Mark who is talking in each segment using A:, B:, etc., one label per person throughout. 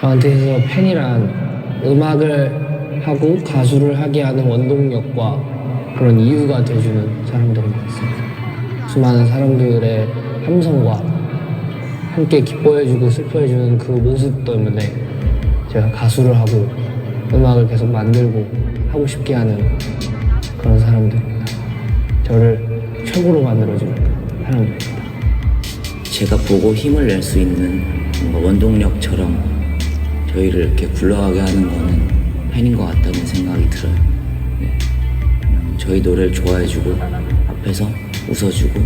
A: 저한테 있어서 팬이란 음악을 하고 가수를 하게 하는 원동력과 그런 이유가 돼주는 사람들인 것 같습니다. 수많은 사람들의 함성과 함께 기뻐해주고 슬퍼해주는 그 모습 때문에 제가 가수를 하고 음악을 계속 만들고 하고 싶게 하는 그런 사람들입니다. 저를 최고로 만들어주는 사람들입니다.
B: 제가 보고 힘을 낼 수 있는 원동력처럼 저희를 이렇게 굴러가게 하는 거는 팬인 것 같다는 생각이 들어요. 네. 그냥 저희 노래를 좋아해주고 앞에서 웃어주고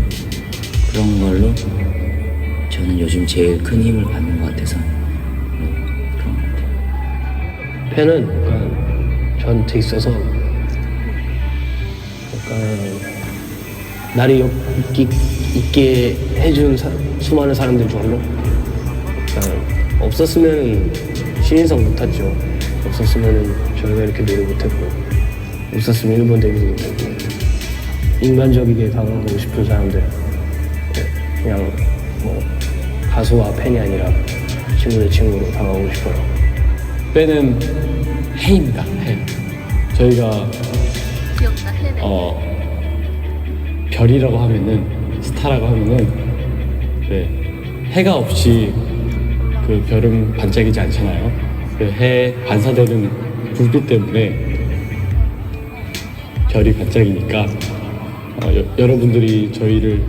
B: 그런 걸로 저는 요즘 제일 큰 힘을 받는 것 같아서 네, 그런 것 같아요.
A: 팬은 저한테 있어서 약간 여- 있기, 있게 해준 사- 수많은 사람들 약간 없었으면 신인상 못했죠. 없었으면 저희가 이렇게 노래 못했고 없었으면 일본 데뷔도 못했고 인간적이게 다가가고 싶은 사람들 네, 그냥 뭐 가수와 팬이 아니라 친구 대 친구로 다가가고 싶어요.
C: 빼는 해입니다. 해. 저희가
D: 귀엽다 해네
C: 어 별이라고 하면은 스타라고 하면은 네, 해가 없이 그 별은 반짝이지 않잖아요. 그해 반사되는 불빛 때문에 별이 반짝이니까 어, 여, 여러분들이 저희를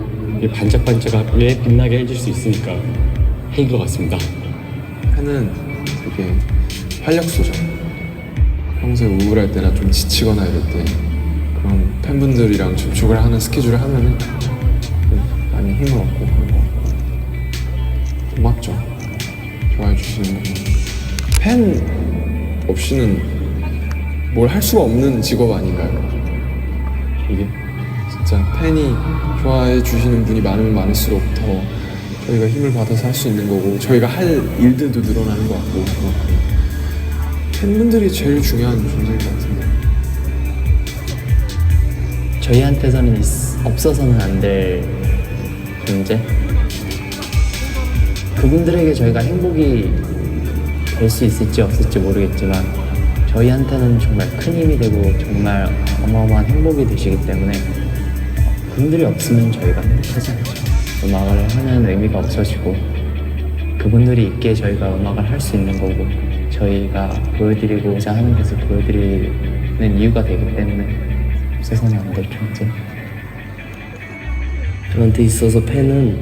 C: 반짝반짝하게 빛나게 해줄 수 있으니까 해인 것 같습니다.
E: 팬은 되게 활력소죠. 평소에 우울할 때나 좀 지치거나 이럴 때 그런 팬분들이랑 접촉을 하는 스케줄을 하면은 팬 없이는 뭘 할 수가 없는 직업 아닌가요? 이게 진짜 팬이 좋아해 주시는 분이 많으면 많을수록 더 저희가 힘을 받아서 할 수 있는 거고 저희가 할 일들도 늘어나는 것 같고 그만큼 팬분들이 제일 중요한 존재인 것 같은데
F: 저희한테서는 있- 없어서는 안 될 존재? 그분들에게 저희가 행복이 될 수 있을지 없을지 모르겠지만 저희한테는 정말 큰 힘이 되고 정말 어마어마한 행복이 되시기 때문에 그분들이 없으면 저희가 행복하지 않죠. 음악을 하는 의미가 없어지고 그분들이 있기에 저희가 음악을 할 수 있는 거고 저희가 보여드리고자 하는 것을 보여드리는 이유가 되기 때문에 없어서는 안될 존재.
A: 저한테 있어서 팬은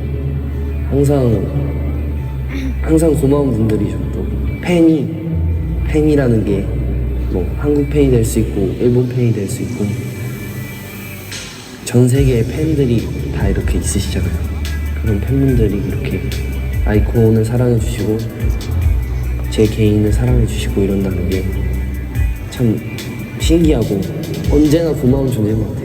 A: 항상 항상 고마운 분들이죠. 또 팬이 팬이라는 게 뭐 한국 팬이 될 수 있고 일본 팬이 될 수 있고 전 세계의 팬들이 다 이렇게 있으시잖아요. 그런 팬분들이 이렇게 아이콘을 사랑해 주시고 제 개인을 사랑해 주시고 이런다는 게 참 신기하고 언제나 고마운 존재인 것 같아요.